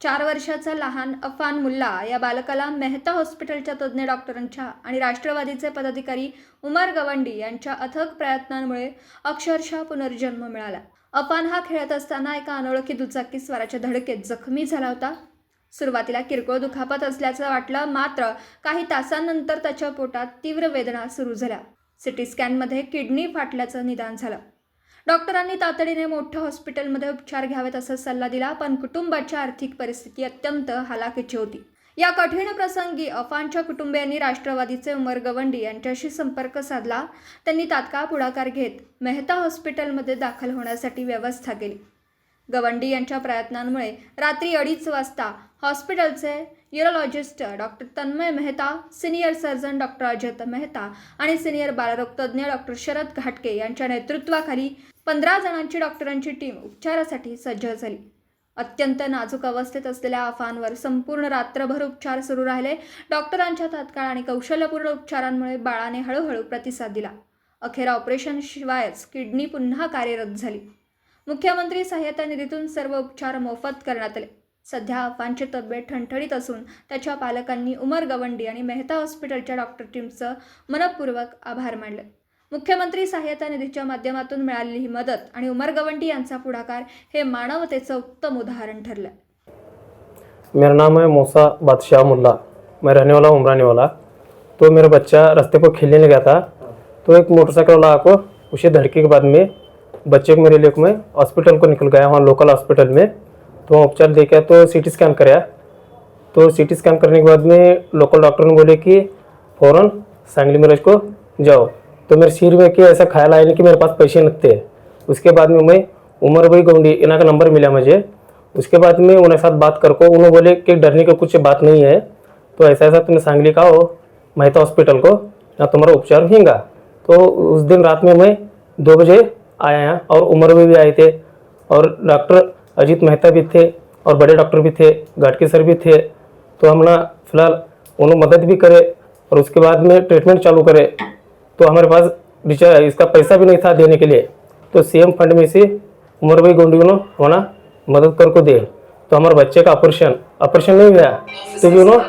चार वर्षाचा लहान अफान मुल्ला या बालकाला मेहता हॉस्पिटलच्या तज्ज्ञ डॉक्टरांच्या आणि राष्ट्रवादीचे पदाधिकारी उमर गवंडी यांच्या अथक प्रयत्नांमुळे अक्षरशः पुनर्जन्म मिळाला. अफान हा खेळत असताना एका अनोळखी दुचाकी स्वाराच्या धडकेत जखमी झाला होता. सुरुवातीला किरकोळ दुखापत असल्याचं वाटलं मात्र काही तासांनंतर त्याच्या पोटात तीव्र वेदना सुरू झाल्या. सिटी स्कॅनमध्ये किडनी फाटल्याचं निदान झालं. डॉक्टरांनी तातडीने मोठ्या हॉस्पिटलमध्ये उपचार घ्यावेत असा सल्ला दिला पण कुटुंबाची आर्थिक परिस्थिती अत्यंत हलाखीची होती. या कठीण प्रसंगी अफानच्या कुटुंबियांनी राष्ट्रवादीचे उमर गवंडी यांच्याशी संपर्क साधला. त्यांनी तात्काळ पुढाकार घेत मेहता हॉस्पिटलमध्ये दाखल होण्यासाठी व्यवस्था केली. गवंडी यांच्या प्रयत्नांमुळे रात्री अडीच वाजता हॉस्पिटलचे urologist doctor Tanmay Mehta senior surgeon doctor Ajit Mehta आणि सिनियर बालरोगतज्ञ डॉक्टर शरद घाटके यांच्या नेतृत्वाखाली पंधरा जणांची डॉक्टरांची टीम उपचारासाठी सज्ज झाली. अत्यंत नाजूक अवस्थेत असलेल्या अफांवर संपूर्ण रात्रभर उपचार सुरू राहिले. डॉक्टरांच्या तात्काळ आणि कौशल्यपूर्ण उपचारांमुळे बाळाने हळूहळू प्रतिसाद दिला. अखेर ऑपरेशनशिवायच किडनी पुन्हा कार्यरत झाली. मुख्यमंत्री सहाय्यता निधीतून सर्व उपचार मोफत करण्यात आले. सध्या अफानची तब्येत ठणठणीत असून त्याच्या पालकांनी उमर गवंडी आणि मेहता हॉस्पिटलच्या डॉक्टर टीमचं मनपूर्वक आभार मानले. मुख्यमंत्री सहाय्यता निधीच्या माध्यमातून मिळालेली ही मदत आणि उमर गवंडी यांचा पुढाकार हे मानवतेचं उत्तम उदाहरण ठरलं. मेरा नाम है मोसा बादशाह मुल्ला. मैं रहने वाला उमरानी वाला. तो मेरा बच्चा रास्ते पर खेलने गया था। तो एक मोटरसाइकिल वाला आको उसे धड़के के बाद में बच्चे को मेरे लिए मैं हॉस्पिटल को निकल गया वहाँ लोकल हॉस्पिटल में। तो वहाँ उपचार दे तो सी टी स्कैन कराया तो सी टी स्कैन करने के बाद में लोकल डॉक्टर ने बोले कि फ़ौरन सांगली मरीज़ को जाओ। तो मेरे सिर में कि ऐसा ख्याल आया नहीं कि मेरे पास पैसे नकते उसके बाद में मैं उमर भाई गौंडी इना का नंबर मिला मुझे। उसके बाद में उन्हें साथ बात कर को उन्होंने बोले कि डरने की कुछ बात नहीं है। तो ऐसा ऐसा तुम्हें सांगली का हो मेहता हॉस्पिटल को यहाँ तुम्हारा उपचार होगा। तो उस दिन रात में मैं दो बजे आया और उमर भाई भी आए थे। और डॉक्टर अजीत मेहता भी थे और बड़े डॉक्टर भी थे गाटके सर भी थे। तो हम ना फ़िलहाल उन्होंने मदद भी करे और उसके बाद में ट्रीटमेंट चालू करे। तो हमारे पास रिचार्ज इसका पैसा भी नहीं था देने के लिए। तो सीएम फंड में से उमर भाई गोंडी उन्होंने होना मदद कर को दे। तो हमारे बच्चे का ऑपरेशन ऑपरेशन नहीं हुआ। तो भी उन्होंने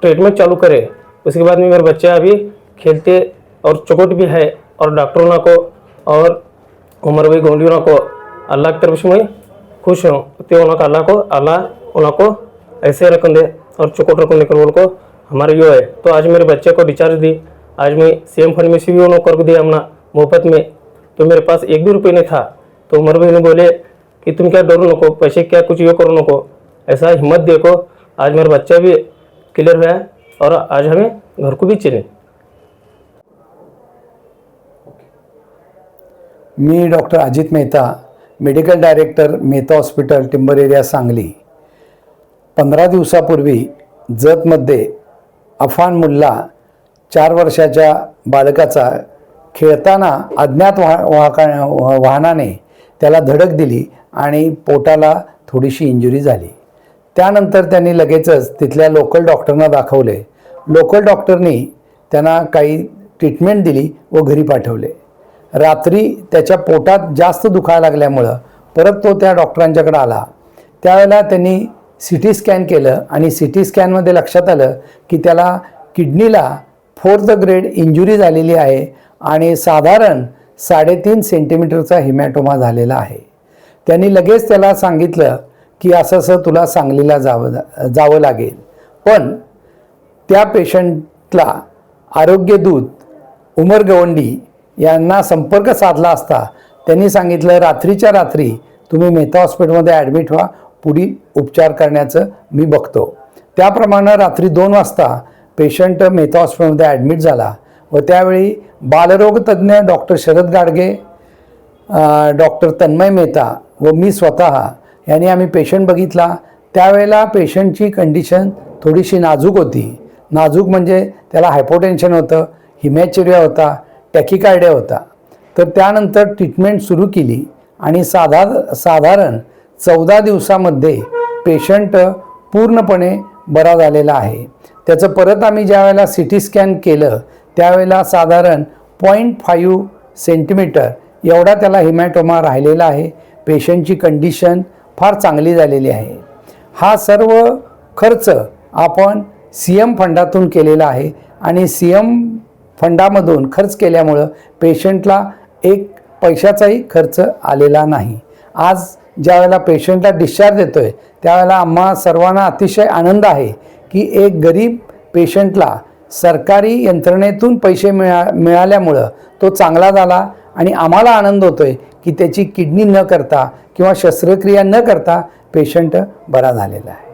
ट्रीटमेंट चालू करे। उसके बाद में मेरे बच्चे अभी खेलते और चोट भी है और डॉक्टरों को और उमर भाई गोंडियों को। अल्लाह की तरफ़ से मैं खुश हूँ तो उन्होंने अल्लाह को अल्लाह उनको ऐसे रकम दे और चुकोट रकम लेकर उनको हमारे यो है तो आज मेरे बच्चे को डिस्चार्ज दी आज मैं सेम फंड में से भी उन्होंने कर दिया हमने मुफ़्त में तो मेरे पास एक भी रुपये नहीं था तो उमर भाई ने बोले कि तुम क्या डरो नको पैसे क्या कुछ यो करो नको ऐसा हिम्मत देखो आज मेरा बच्चा भी क्लियर हुआ और आज हमें घर को भी चले मी doctor Ajit Mehta medical director Mehta hospital timber area Sangli. पंधरा दिवसापूर्वी जतमध्ये अफान मुल्ला चार वर्षाच्या बालकाचा खेळताना अज्ञात वाह वाहका वाहनाने त्याला धडक दिली आणि पोटाला थोडीशी इंजुरी झाली. त्यानंतर त्यांनी लगेचच तिथल्या लोकल डॉक्टरना दाखवले. लोकल डॉक्टरनी त्यांना काही ट्रीटमेंट दिली व घरी पाठवले. रात्री त्याच्या पोटात जास्त दुखायला लागल्यामुळं परत तो त्या डॉक्टरांच्याकडे आला. त्यावेळेला त्यांनी सी टी स्कॅन केलं आणि सी टी स्कॅनमध्ये लक्षात आलं की त्याला किडनीला फोर्थ ग्रेड इंजुरी झालेली आहे आणि साधारण साडेतीन सेंटीमीटरचा हिमॅटोमा झालेला आहे. त्यांनी लगेच त्याला सांगितलं की असं असं तुला सांगलीला जावं जावं लागेल. पण त्या पेशंटला आरोग्यदूत उमर गवंडी यांना संपर्क साधला असता त्यांनी सांगितलं रात्रीच्या रात्री तुम्ही मेहता हॉस्पिटलमध्ये ॲडमिट व्हा पुढील उपचार करण्याचं मी बघतो. त्याप्रमाणे रात्री दोन वाजता पेशंट मेहता हॉस्पिटलमध्ये ॲडमिट झाला व त्यावेळी बालरोगतज्ञ डॉक्टर शरद गाडगे डॉक्टर तन्मय मेहता व मी स्वतः यांनी आम्ही पेशंट बघितला. त्यावेळेला पेशंटची कंडिशन थोडीशी नाजूक होती. नाजूक म्हणजे त्याला हायपोटेन्शन होतं हिमॅचुरिया होता टॅकिकार्डिया होता. तर त्यानंतर ट्रीटमेंट सुरू केली आणि साधा साधारण चौदा दिवसामध्ये पेशंट पूर्णपणे बरा झालेला आहे. त्याचं परत आम्ही ज्यावेळेला सी टी स्कॅन केलं त्यावेळेला साधारण पॉईंट फाईव्ह सेंटीमीटर एवढा त्याला हिमॅटोमा राहिलेला आहे. पेशंटची कंडिशन फार चांगली झालेली आहे. हा सर्व खर्च आपण सी एम फंडातून केलेला आहे आणि सी एम फंडामधून खर्च केल्यामुळं पेशंटला एक पैशाचाही खर्च आलेला नाही. आज ज्यावेळेला पेशंटला डिस्चार्ज देतो आहे त्यावेळेला आम्हा सर्वांना अतिशय आनंद आहे की एक गरीब पेशंटला सरकारी यंत्रणेतून पैसे मिळा मिळाल्यामुळं तो चांगला झाला आणि आम्हाला आनंद होतो आहे की त्याची किडनी न करता किंवा शस्त्रक्रिया न करता पेशंट बरा झालेला आहे.